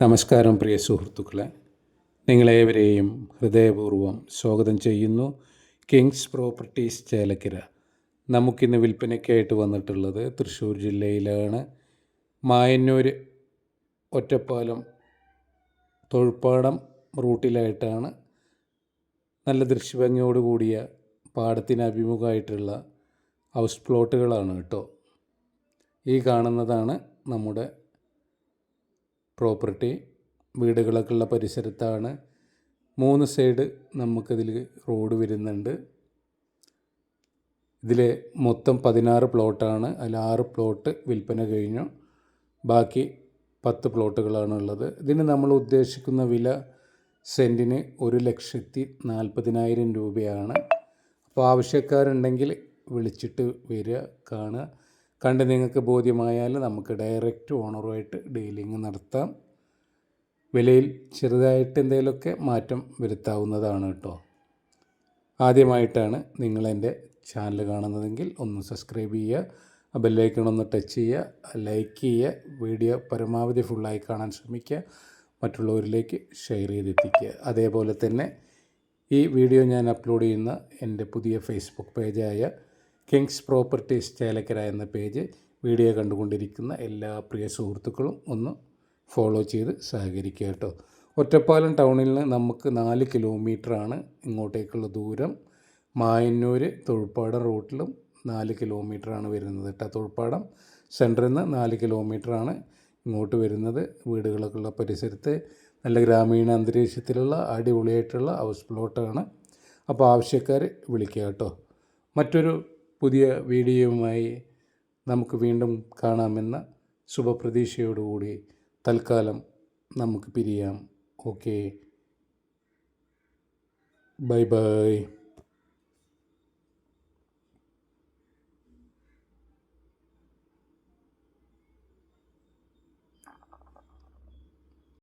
നമസ്കാരം പ്രിയ സുഹൃത്തുക്കളെ. നിങ്ങളേവരെയും ഹൃദയപൂർവം സ്വാഗതം ചെയ്യുന്നു. Kings properties Chelakkara. നമുക്കിന്ന് വിൽപ്പനയ്ക്കായിട്ട് വന്നിട്ടുള്ളത് തൃശ്ശൂർ ജില്ലയിലാണ്. മായന്നൂർ ഒറ്റപ്പാലം തൊഴുപ്പാടം റൂട്ടിലായിട്ടാണ് നല്ല ദൃശ്യഭംഗിയോട് കൂടിയ പാടത്തിന് അഭിമുഖമായിട്ടുള്ള ഹൗസ് പ്ലോട്ടുകളാണ് കേട്ടോ. ഈ കാണുന്നതാണ് നമ്മുടെ പ്രോപ്പർട്ടി വീടുകളൊക്കെ ഉള്ള പരിസരത്താണ്. മൂന്ന് സൈഡ് നമുക്കിതിൽ റോഡ് വരുന്നുണ്ട്. ഇതിൽ മൊത്തം പതിനാറ് പ്ലോട്ടാണ്. അതിൽ ആറ് പ്ലോട്ട് വിൽപ്പന കഴിഞ്ഞു. ബാക്കി പത്ത് പ്ലോട്ടുകളാണ് ഉള്ളത്. ഇതിന് നമ്മൾ ഉദ്ദേശിക്കുന്ന വില സെന്റിന് ഒരു ലക്ഷത്തി നാൽപ്പതിനായിരം രൂപയാണ്. അപ്പോൾ ആവശ്യക്കാരുണ്ടെങ്കിൽ വിളിച്ചിട്ട് വരിക കാണുക. കണ്ട് നിങ്ങൾക്ക് ബോധ്യമായാൽ നമുക്ക് ഡയറക്റ്റ് ഓണറുമായിട്ട് ഡീലിംഗ് നടത്താം. വിലയിൽ ചെറുതായിട്ട് എന്തെങ്കിലുമൊക്കെ മാറ്റം വരുത്താവുന്നതാണ് കേട്ടോ. ആദ്യമായിട്ടാണ് നിങ്ങളെന്റെ ചാനൽ കാണുന്നതെങ്കിൽ ഒന്ന് സബ്സ്ക്രൈബ് ചെയ്യുക ഒന്ന് ടച്ച് ചെയ്യുക ലൈക്ക് ചെയ്യുക വീഡിയോ പരമാവധി ഫുള്ളായി കാണാൻ ശ്രമിക്കുക മറ്റുള്ളവരിലേക്ക് ഷെയർ ചെയ്തെത്തിക്കുക. അതേപോലെ തന്നെ ഈ വീഡിയോ ഞാൻ അപ്ലോഡ് ചെയ്യുന്ന എന്റെ പുതിയ ഫേസ്ബുക്ക് പേജായ കിങ്സ് പ്രോപ്പർട്ടീസ് ചേലക്കര എന്ന പേജ് വീഡിയോ കണ്ടുകൊണ്ടിരിക്കുന്ന എല്ലാ പ്രിയ സുഹൃത്തുക്കളും ഒന്ന് ഫോളോ ചെയ്ത് സഹകരിക്കുക കേട്ടോ. ഒറ്റപ്പാലം ടൗണിൽ നിന്ന് നമുക്ക് നാല് കിലോമീറ്ററാണ് ഇങ്ങോട്ടേക്കുള്ള ദൂരം. മായന്നൂർ തൊഴിൽപ്പാടം റൂട്ടിലും നാല് കിലോമീറ്ററാണ് വരുന്നത് കേട്ടോ തൊഴിൽപ്പാടം. സെന്ററിൽ നിന്ന് നാല് കിലോമീറ്ററാണ് ഇങ്ങോട്ട് വരുന്നത്. വീടുകളൊക്കെ ഉള്ള പരിസരത്ത് നല്ല ഗ്രാമീണ അന്തരീക്ഷത്തിലുള്ള അടിപൊളിയായിട്ടുള്ള ഹൗസ് പ്ലോട്ടാണ്. അപ്പോൾ ആവശ്യക്കാർ വിളിക്കുക കേട്ടോ. മറ്റൊരു പുതിയ വീഡിയോയുമായി നമുക്ക് വീണ്ടും കാണാമെന്ന ശുഭപ്രതീക്ഷയോടുകൂടി തൽക്കാലം നമുക്ക് പിരിയാം. ഓക്കെ. Bye bye.